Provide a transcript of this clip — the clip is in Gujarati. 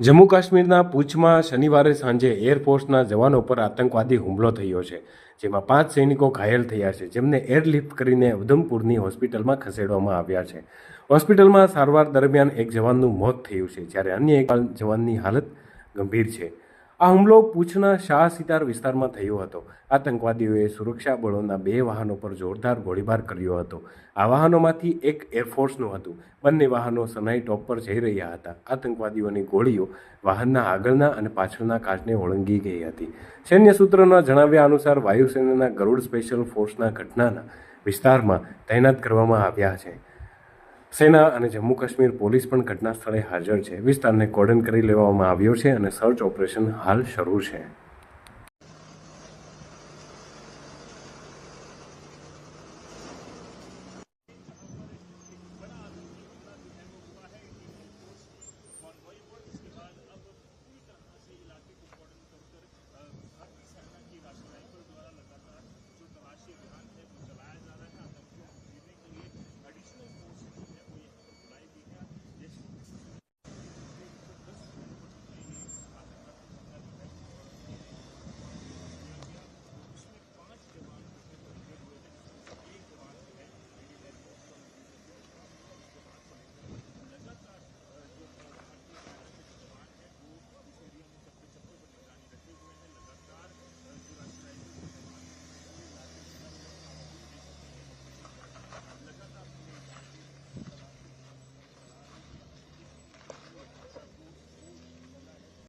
જમ્મુ કાશ્મીરના પૂંછમાં શનિવારે સાંજે એરફોર્સના જવાનો પર આતંકવાદી હુમલો થયો છે, જેમાં પાંચ સૈનિકો ઘાયલ થયા છે, જેમને એરલિફ્ટ કરીને ઉધમપુરની હોસ્પિટલમાં ખસેડવામાં આવ્યા છે. હોસ્પિટલમાં સારવાર દરમિયાન એક જવાનનું મોત થયું છે, જ્યારે અન્ય એક જવાનની હાલત ગંભીર છે. આ હુમલો પૂછના શાહ સિતાર વિસ્તારમાં થયો હતો. આતંકવાદીઓએ સુરક્ષા બળોના બે વાહનો પર જોરદાર ગોળીબાર કર્યો હતો. આ વાહનોમાંથી એક એરફોર્સનું હતું. બંને વાહનો સનાઈ ટોપ પર જઈ રહ્યા હતા. આતંકવાદીઓની ગોળીઓ વાહનના આગળના અને પાછળના કાચને ઓળંગી ગઈ હતી. સૈન્ય સૂત્રોના જણાવ્યા અનુસાર વાયુસેનાના ગરુડ સ્પેશિયલ ફોર્સના ઘટનાના વિસ્તારમાં તૈનાત કરવામાં આવ્યા છે. સેના અને જમ્મુ કાશ્મીર પોલીસ પણ ઘટના સ્થળે હાજર છે. વિસ્તારને કોર્ડન કરી લેવામાં આવ્યો છે અને સર્ચ ઓપરેશન હાલ શરૂ છે.